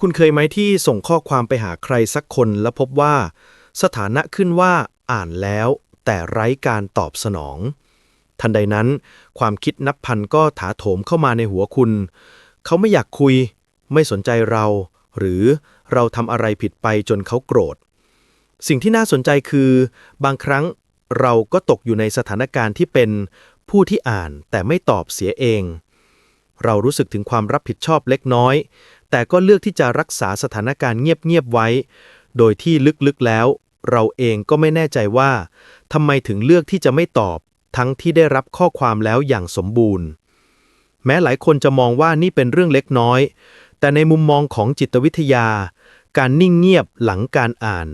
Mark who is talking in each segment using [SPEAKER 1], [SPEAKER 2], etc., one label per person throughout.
[SPEAKER 1] คุณเคยไหมที่ส่งข้อความไปหาใครสักคนแล้วพบว่า สถานะขึ้นว่าอ่านแล้ว แต่ไร้การตอบสนอง ทันใดนั้น ความคิดนับพันก็ถาโถมเข้ามาในหัวคุณ เขาไม่อยากคุย ไม่สนใจเรา หรือเราทำอะไรผิดไปจนเขาโกรธ สิ่งที่น่าสนใจคือ บางครั้งเราก็ตกอยู่ในสถานการณ์ที่เป็นผู้ที่อ่านแต่ไม่ตอบเสียเอง เรารู้สึกถึงความรับผิดชอบเล็กน้อย แต่ก็เลือกที่จะรักษาสถานการณ์เงียบๆไว้ โดยที่ลึกๆแล้ว เราเองก็ไม่แน่ใจว่าทำไมถึงเลือกที่จะไม่ตอบ ทั้งที่ได้รับข้อความแล้วอย่างสมบูรณ์ แม้หลายคนจะมองว่านี่เป็นเรื่องเล็กน้อย แต่ในมุมมองของจิตวิทยา การนิ่งเงียบหลังการอ่าน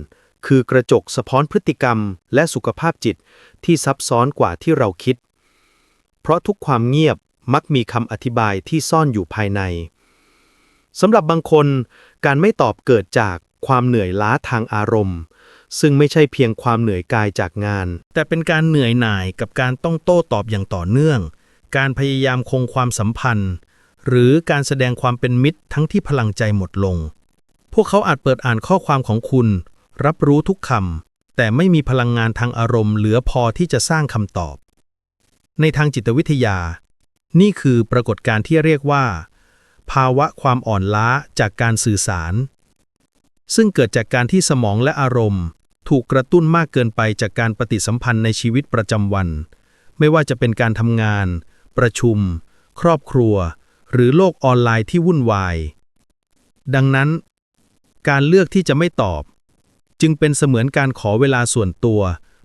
[SPEAKER 1] คือกระจกสะท้อนพฤติกรรม และสุขภาพจิตที่ซับซ้อนกว่าที่เราคิด เพราะทุกความเงียบมักมีคำอธิบายที่ซ่อนอยู่ภายใน สำหรับบางคน การไม่ตอบเกิดจากความเหนื่อยล้าทางอารมณ์ ซึ่งไม่ใช่เพียงความเหนื่อยกายจากงาน แต่เป็นการเหนื่อยหน่ายกับการต้องโต้ตอบอย่างต่อเนื่อง การพยายามคงความสัมพันธ์ หรือการแสดงความเป็นมิตรทั้งที่พลังใจหมดลง พวกเขาอาจเปิดอ่านข้อความของคุณ รับรู้ทุกคำแต่ไม่มีพลังงานทางอารมณ์ เหลือพอที่จะสร้างคำตอบ ในทางจิตวิทยา นี่คือปรากฏการณ์ที่เรียกว่า ภาวะความอ่อนล้าจากการสื่อสาร ซึ่งเกิดจากการที่สมองและอารมณ์ ถูกกระตุ้นมากเกินไปจากการปฏิสัมพันธ์ในชีวิตประจำวัน ไม่ว่าจะเป็นการทำงาน ประชุม ครอบครัว หรือโลกออนไลน์ที่วุ่นวาย ดังนั้น การเลือกที่จะไม่ตอบ จึงเป็นเสมือนการขอเวลาส่วนตัว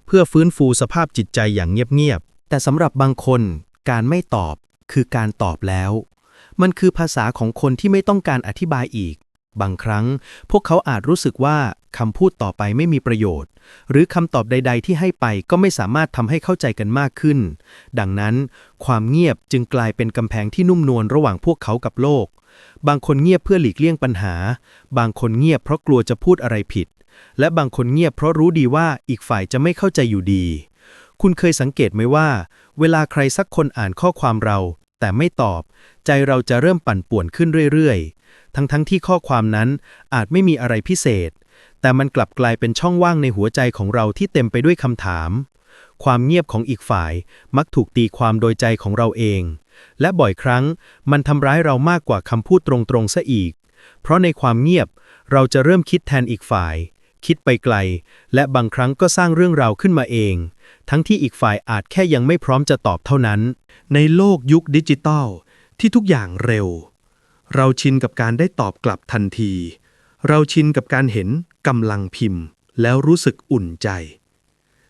[SPEAKER 1] เพื่อฟื้นฟูสภาพจิตใจอย่างเงียบๆ
[SPEAKER 2] แต่สำหรับบางคนการไม่ตอบคือการตอบแล้ว มันคือภาษาของคนที่ไม่ต้องการอธิบายอีก บางครั้ง พวกเขาอาจรู้สึกว่าคำพูดต่อไปไม่มีประโยชน์ หรือคำตอบใด ๆ ที่ให้ไปก็ไม่สามารถทำให้เข้าใจกันมากขึ้น ดังนั้น ความเงียบจึงกลายเป็นกำแพงที่นุ่มนวลระหว่างพวกเขากับโลก บางคนเงียบเพื่อหลีกเลี่ยงปัญหา บางคนเงียบเพราะกลัวจะพูดอะไรผิด และบางคนเงียบเพราะรู้ดีว่าอีกฝ่ายจะไม่เข้าใจอยู่ดี คุณเคยสังเกตไหมว่า เวลาใครสักคนอ่านข้อความเรา แต่ไม่ตอบ ใจเราจะเริ่มปั่นป่วนขึ้นเรื่อยๆ ทั้งๆทที่ข้อความนั้นอาจไม่มีอะไรพิเศษ แต่มันกลับกลายเป็นช่องว่างในหัวใจของเราที่เต็มไปด้วยคำถาม ความเงียบของอีกฝ่ายมักถูกตีความโดยใจของเราเอง และบ่อยครั้งมันทำร้ายเรามากกว่าคำพูดตรงๆซะอีก เพราะในความเงียบเราจะเริ่มคิดแทนอีกฝ่าย คิดไปไกล และบางครั้งก็สร้างเรื่องราวขึ้นมาเอง ทั้งที่อีกฝ่ายอาจแค่ยังไม่พร้อมจะตอบเท่านั้น
[SPEAKER 1] ในโลกยุคดิจิตอลที่ทุกอย่างเร็ว เราชินกับการได้ตอบกลับทันที เราชินกับการเห็นกำลังพิมพ์ แล้วรู้สึกอุ่นใจ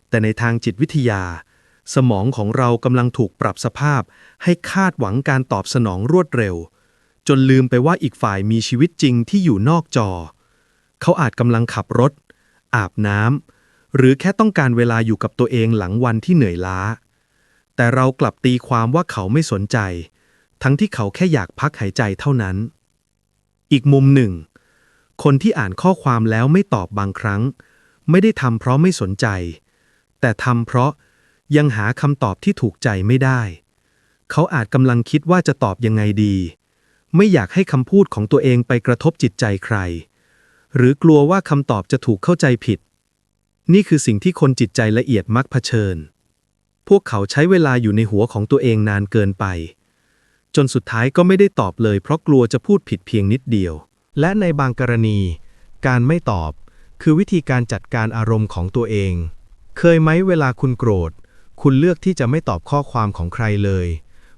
[SPEAKER 1] แต่ในทางจิตวิทยา สมองของเรากำลังถูกปรับสภาพ ให้คาดหวังการตอบสนองรวดเร็ว จนลืมไปว่าอีกฝ่ายมีชีวิตจริงที่อยู่นอกจอ เขาอาจกำลังขับรถ อาบน้ำ หรือแค่ต้องการเวลาอยู่กับตัวเองหลังวันที่เหนื่อยล้า แต่เรากลับตีความว่าเขาไม่สนใจ ทั้งที่เขาแค่อยากพักหายใจเท่านั้น อีกมุมหนึ่ง คนที่อ่านข้อความแล้วไม่ตอบบางครั้ง ไม่ได้ทำเพราะไม่สนใจ แต่ทำเพราะยังหาคำตอบที่ถูกใจไม่ได้ เขาอาจกำลังคิดว่าจะตอบยังไงดี ไม่อยากให้คำพูดของตัวเองไปกระทบจิตใจใคร หรือกลัวว่าคำตอบจะถูกเข้าใจผิด นี่คือสิ่งที่คนจิตใจละเอียดมักเผชิญ พวกเขาใช้เวลาอยู่ในหัวของตัวเองนานเกินไป จนสุดท้ายก็ไม่ได้ตอบเลย เพราะกลัวจะพูดผิดเพียงนิดเดียว
[SPEAKER 3] และในบางกรณี การไม่ตอบ คือวิธีการจัดการอารมณ์ของตัวเอง เคยไหมเวลาคุณโกรธ คุณเลือกที่จะไม่ตอบข้อความของใครเลย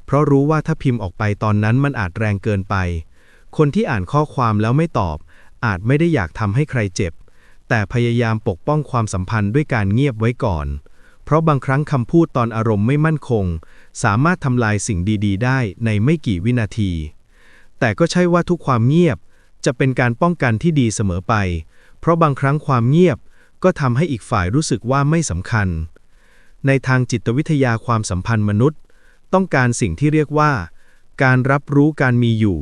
[SPEAKER 3] เพราะรู้ว่าถ้าพิมพ์ออกไปตอนนั้นมันอาจแรงเกินไป คนที่อ่านข้อความแล้วไม่ตอบ อาจไม่ได้อยากทำให้ใครเจ็บ แต่พยายามปกป้องความสัมพันธ์ด้วยการเงียบไว้ก่อน เพราะบางครั้งคำพูดตอนอารมณ์ไม่มั่นคง สามารถทำลายสิ่งดีๆ ได้ในไม่กี่วินาที แต่ก็ใช่ว่าทุกความเงียบจะเป็นการป้องกันที่ดีเสมอไป เพราะบางครั้งความเงียบก็ทำให้อีกฝ่ายรู้สึกว่าไม่สำคัญ ในทางจิตวิทยาความสัมพันธ์มนุษย์ ต้องการสิ่งที่เรียกว่า การรับรู้การมีอยู่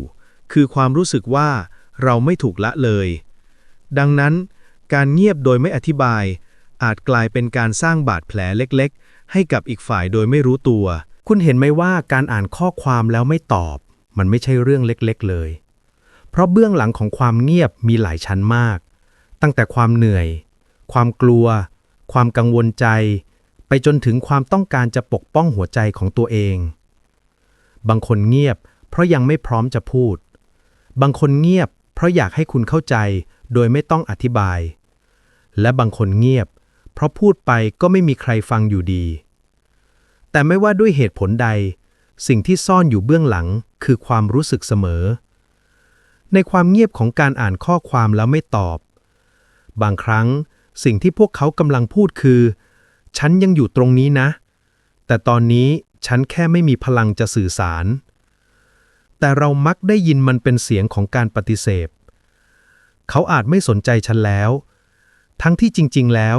[SPEAKER 3] คือความรู้สึกว่าเราไม่ถูกละเลย ดังนั้น การเงียบโดยไม่อธิบาย อาจกลายเป็นการสร้างบาดแผลเล็กๆ ให้กับอีกฝ่ายโดยไม่รู้ตัว
[SPEAKER 2] คุณเห็นไหมว่าการอ่านข้อความแล้วไม่ตอบ มันไม่ใช่เรื่องเล็กๆเลย เพราะเบื้องหลังของความเงียบมีหลายชั้นมาก ตั้งแต่ความเหนื่อย ความกลัว ความกังวลใจ ไปจนถึงความต้องการจะปกป้องหัวใจของตัวเอง บางคนเงียบ เพราะยังไม่พร้อมจะพูด บางคนเงียบ เพราะอยากให้คุณเข้าใจโดยไม่ต้องอธิบาย และบางคนเงียบ เพราะพูดไปก็ไม่มีใครฟังอยู่ดี แต่ไม่ว่าด้วยเหตุผลใด สิ่งที่ซ่อนอยู่เบื้องหลังคือความรู้สึกเสมอ ในความเงียบของการอ่านข้อความแล้วไม่ตอบ บางครั้งสิ่งที่พวกเขากำลังพูดคือ ฉันยังอยู่ตรงนี้นะ แต่ตอนนี้ฉันแค่ไม่มีพลังจะสื่อสาร แต่เรามักได้ยินมันเป็นเสียงของการปฏิเสธ เขาอาจไม่สนใจฉันแล้ว ทั้งที่จริง ๆ แล้ว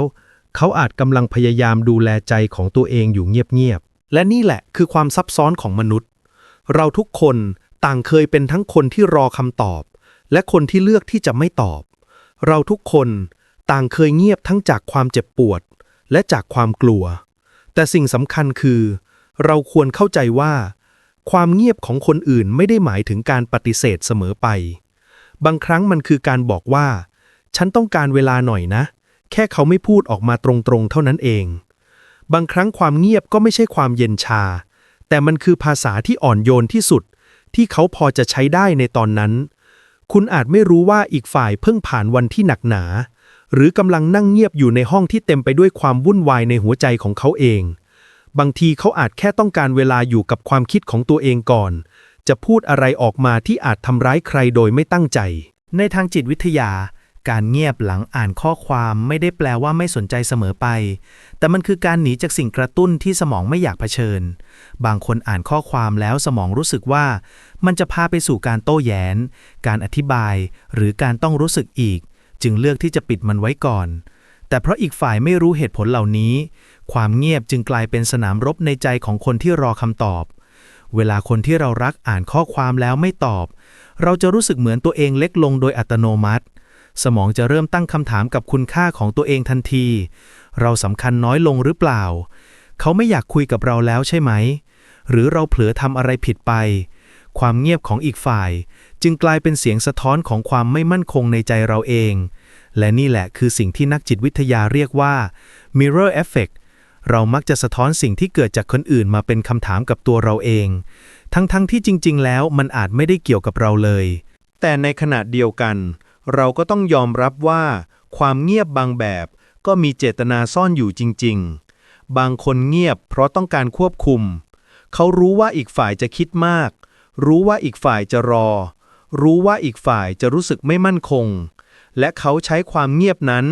[SPEAKER 2] เขาอาจกำลังพยายามดูแลใจของตัวเองอยู่เงียบ ๆ
[SPEAKER 1] และนี่แหละคือความซับซ้อนของมนุษย์ เราทุกคนต่างเคยเป็นทั้งคนที่รอคำตอบ และคนที่เลือกที่จะไม่ตอบ เราทุกคนต่างเคยเงียบทั้งจากความเจ็บปวด และจากความกลัว แต่สิ่งสำคัญคือ เราควรเข้าใจว่า ความเงียบของคนอื่นไม่ได้หมายถึงการปฏิเสธเสมอไป บางครั้งมันคือการบอกว่า ฉันต้องการเวลาหน่อยนะ แค่เขาไม่พูดออกมาตรงๆ เท่านั้นเอง บางครั้งความเงียบก็ไม่ใช่ความเย็นชา แต่มันคือภาษาที่อ่อนโยนที่สุด ที่เขาพอจะใช้ได้ในตอนนั้น คุณอาจไม่รู้ว่าอีกฝ่ายเพิ่งผ่านวันที่หนักหนา หรือกำลังนั่งเงียบอยู่ในห้องที่เต็มไปด้วยความวุ่นวายในหัวใจของเขาเอง บางทีเขาอาจแค่ต้องการเวลาอยู่กับความคิดของตัวเองก่อน จะพูดอะไรออกมาที่อาจทำร้ายใครโดยไม่ตั้งใจ
[SPEAKER 2] ในทางจิตวิทยา การเงียบหลังอ่านข้อความไม่ได้แปลว่าไม่สนใจเสมอไป แต่มันคือการหนีจากสิ่งกระตุ้นที่สมองไม่อยากเผชิญ บางคนอ่านข้อความแล้วสมองรู้สึกว่า มันจะพาไปสู่การโต้แย้งการอธิบาย หรือการต้องรู้สึกอีก จึงเลือกที่จะปิดมันไว้ก่อน แต่เพราะอีกฝ่ายไม่รู้เหตุผลเหล่านี้ ความเงียบจึงกลายเป็นสนามรบในใจของคนที่รอคำตอบ เวลาคนที่เรารักอ่านข้อความแล้วไม่ตอบเราจะรู้สึกเหมือนตัวเองเล็กลงโดยอัตโนมัติ สมองจะเริ่มตั้งคำถามกับคุณค่าของตัวเองทันที เราสำคัญน้อยลงหรือเปล่า เขาไม่อยากคุยกับเราแล้วใช่ไหม หรือเราเผลอทำอะไรผิดไป ความเงียบของอีกฝ่าย จึงกลายเป็นเสียงสะท้อนของความไม่มั่นคงในใจเราเอง และนี่แหละคือสิ่งที่นักจิตวิทยาเรียกว่า mirror effect เรามักจะสะท้อนสิ่งที่เกิดจากคนอื่นมาเป็นคำถามกับตัวเราเอง ทั้งๆทที่จริง ๆ แล้วมันอาจไม่ได้เกี่ยวกับเราเลย
[SPEAKER 1] แต่ในขณะเดียวกัน เราก็ต้องยอมรับว่า ความเงียบบางแบบ ก็มีเจตนาซ่อนอยู่จริง ๆ บางคนเงียบเพราะต้องการควบคุม เขารู้ว่าอีกฝ่ายจะคิดมาก รู้ว่าอีกฝ่ายจะรอ รู้ว่าอีกฝ่ายจะรู้สึกไม่มั่นคง และเขาใช้ความเงียบนั้น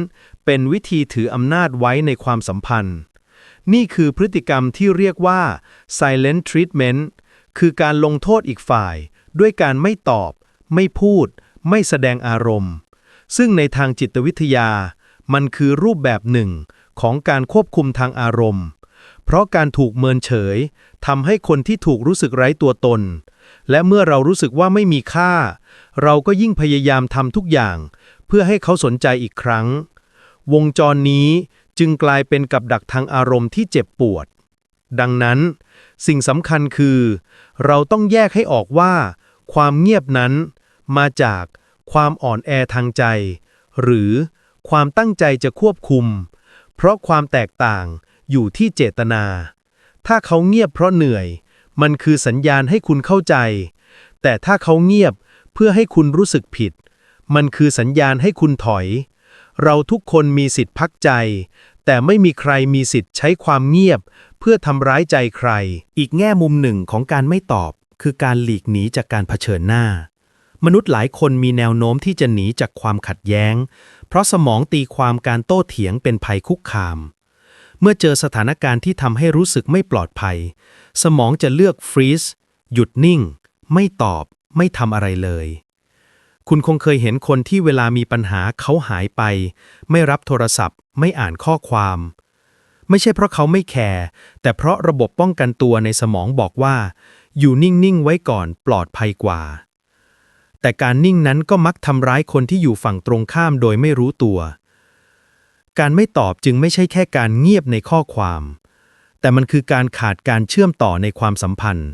[SPEAKER 1] เป็นวิธีถืออำนาจไว้ในความสัมพันธ์ นี่คือพฤติกรรมที่เรียกว่า silent treatment คือการลงโทษอีกฝ่าย ด้วยการไม่ตอบ ไม่พูด ไม่แสดงอารมณ์ ซึ่งในทางจิตวิทยา มันคือรูปแบบหนึ่งของการควบคุมทางอารมณ์ เพราะการถูกเมินเฉยทำให้คนที่ถูกรู้สึกไร้ตัวตน และเมื่อเรารู้สึกว่าไม่มีค่า เราก็ยิ่งพยายามทำทุกอย่าง เพื่อให้เขาสนใจอีกครั้ง วงจรนี้จึงกลายเป็นกับดักทางอารมณ์ที่เจ็บปวด ดังนั้น สิ่งสำคัญคือ เราต้องแยกให้ออกว่า ความเงียบนั้น มาจากความอ่อนแอทางใจ หรือความตั้งใจจะควบคุม เพราะความแตกต่างอยู่ที่เจตนา ถ้าเขาเงียบเพราะเหนื่อย มันคือสัญญาณให้คุณเข้าใจ แต่ถ้าเขาเงียบเพื่อให้คุณรู้สึกผิด มันคือสัญญาณให้คุณถอย เราทุกคนมีสิทธิ์พักใจ แต่ไม่มีใครมีสิทธิ์ใช้ความเงียบ เพื่อทำร้ายใจใคร
[SPEAKER 2] อีกแง่มุมหนึ่งของการไม่ตอบ คือการหลีกหนีจากการเผชิญหน้า มนุษย์หลายคนมีแนวโน้มที่จะหนีจากความขัดแย้ง เพราะสมองตีความการโต้เถียงเป็นภัยคุกคาม เมื่อเจอสถานการณ์ที่ทำให้รู้สึกไม่ปลอดภัย สมองจะเลือกฟรีซหยุดนิ่ง ไม่ตอบ ไม่ทำอะไรเลย คุณคงเคยเห็นคนที่เวลามีปัญหาเขาหายไป ไม่รับโทรศัพท์ ไม่อ่านข้อความ ไม่ใช่เพราะเขาไม่แคร์แต่เพราะระบบป้องกันตัวในสมองบอกว่า อยู่นิ่ง ๆ ไว้ก่อนปลอดภัยกว่า แต่การนิ่งนั้นก็มักทำร้ายคนที่อยู่ฝั่งตรงข้ามโดยไม่รู้ตัว การไม่ตอบจึงไม่ใช่แค่การเงียบในข้อความ แต่มันคือการขาดการเชื่อมต่อในความสัมพันธ์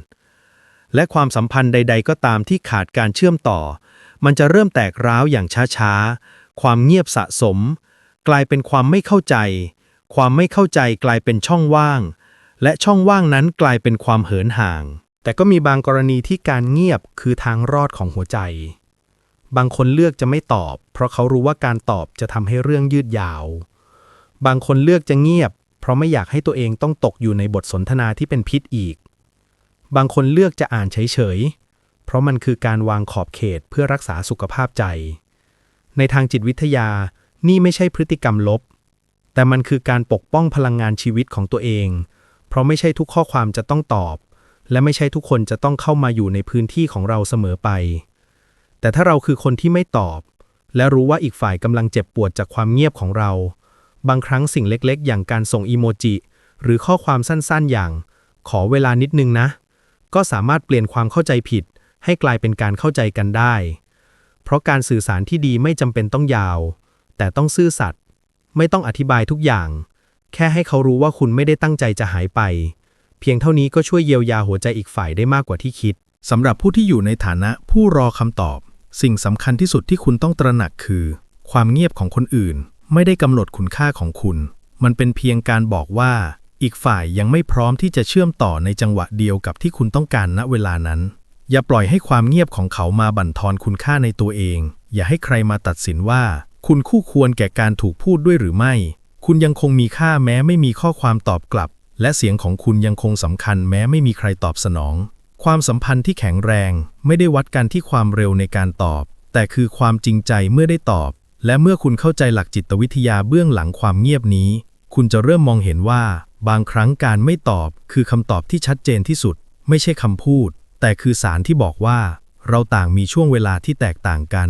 [SPEAKER 2] และความสัมพันธ์ใด ๆ ก็ตามที่ขาดการเชื่อมต่อ มันจะเริ่มแตกร้าวอย่างช้าๆ ความเงียบสะสม กลายเป็นความไม่เข้าใจ ความไม่เข้าใจกลายเป็นช่องว่าง และช่องว่างนั้นกลายเป็นความเหินห่าง แต่ก็มีบางกรณีที่การเงียบคือทางรอดของหัวใจ บางคนเลือกจะไม่ตอบ เพราะเขารู้ว่าการตอบจะทำให้เรื่องยืดยาว บางคนเลือกจะเงียบ เพราะไม่อยากให้ตัวเองต้องตกอยู่ในบทสนทนาที่เป็นพิษอีก บางคนเลือกจะอ่านเฉยๆ เพราะมันคือการวางขอบเขตเพื่อรักษาสุขภาพใจ ในทางจิตวิทยานี่ไม่ใช่พฤติกรรมลบ แต่มันคือการปกป้องพลังงานชีวิตของตัวเอง เพราะไม่ใช่ทุกข้อความจะต้องตอบ และไม่ใช่ทุกคนจะต้องเข้ามาอยู่ในพื้นที่ของเราเสมอไป แต่ถ้าเราคือคนที่ไม่ตอบ และรู้ว่าอีกฝ่ายกำลังเจ็บปวดจากความเงียบของเรา บางครั้งสิ่งเล็กๆ อย่างการส่งอีโมจิ หรือข้อความสั้นๆ อย่าง ขอเวลานิดนึงนะ ก็สามารถเปลี่ยนความเข้าใจผิด ให้กลายเป็นการเข้าใจกันได้ เพราะการสื่อสารที่ดีไม่จำเป็นต้องยาว แต่ต้องซื่อสัตย์ไม่ต้องอธิบายทุกอย่าง แค่ให้เขารู้ว่าคุณไม่ได้ตั้งใจจะหายไป เพียงเท่านี้ก็ช่วยเยียวยาหัวใจอีกฝ่ายได้มากกว่าที่คิด
[SPEAKER 3] สำหรับผู้ที่อยู่ในฐานะผู้รอคำตอบ สิ่งสำคัญที่สุดที่คุณต้องตระหนักคือ ความเงียบของคนอื่น ไม่ได้กำหนดคุณค่าของคุณ มันเป็นเพียงการบอกว่า อีกฝ่ายยังไม่พร้อมที่จะเชื่อมต่อในจังหวะเดียวกับที่คุณต้องการณเวลานั้น อย่าปล่อยให้ความเงียบของเขามาบั่นทอนคุณค่าในตัวเอง อย่าให้ใครมาตัดสินว่า คุณคู่ควรแก่การถูกพูดด้วยหรือไม่ คุณยังคงมีค่าแม้ไม่มีข้อความตอบกลับ และเสียงของคุณยังคงสำคัญแม้ไม่มีใครตอบสนอง ความสัมพันธ์ที่แข็งแรง ไม่ได้วัดกันที่ความเร็วในการตอบ แต่คือความจริงใจเมื่อได้ตอบ และเมื่อคุณเข้าใจหลักจิตวิทยาเบื้องหลังความเงียบนี้ คุณจะเริ่มมองเห็นว่า บางครั้งการไม่ตอบ คือคำตอบที่ชัดเจนที่สุด ไม่ใช่คำพูด แต่คือสารที่บอกว่า เราต่างมีช่วงเวลาที่แตกต่างกัน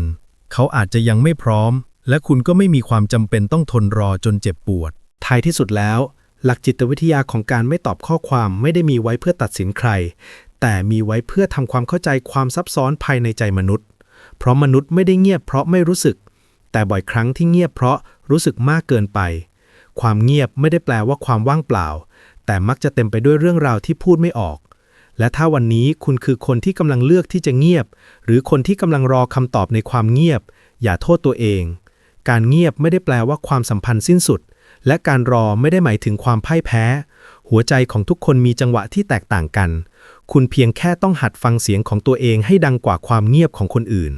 [SPEAKER 3] เขาอาจจะยังไม่พร้อม และคุณก็ไม่มีความจำเป็นต้องทนรอจนเจ็บปวด
[SPEAKER 2] ท้ายที่สุดแล้ว หลักจิตวิทยาของการไม่ตอบข้อความไม่ได้มีไว้เพื่อตัดสินใคร แต่มีไว้เพื่อทำความเข้าใจความซับซ้อนภายในใจมนุษย์ เพราะมนุษย์ไม่ได้เงียบเพราะไม่รู้สึก แต่บ่อยครั้งที่เงียบเพราะรู้สึกมากเกินไป ความเงียบไม่ได้แปลว่าความว่างเปล่า แต่มักจะเต็มไปด้วยเรื่องราวที่พูดไม่ออก และถ้าวันนี้คุณคือคนที่กำลังเลือกที่จะเงียบ หรือคนที่กำลังรอคำตอบในความเงียบ อย่าโทษตัวเอง การเงียบไม่ได้แปลว่าความสัมพันธ์สิ้นสุด และการรอไม่ได้หมายถึงความพ่ายแพ้ หัวใจของทุกคนมีจังหวะที่แตกต่างกัน คุณเพียงแค่ต้องหัดฟังเสียงของตัวเองให้ดังกว่าความเงียบของคนอื่น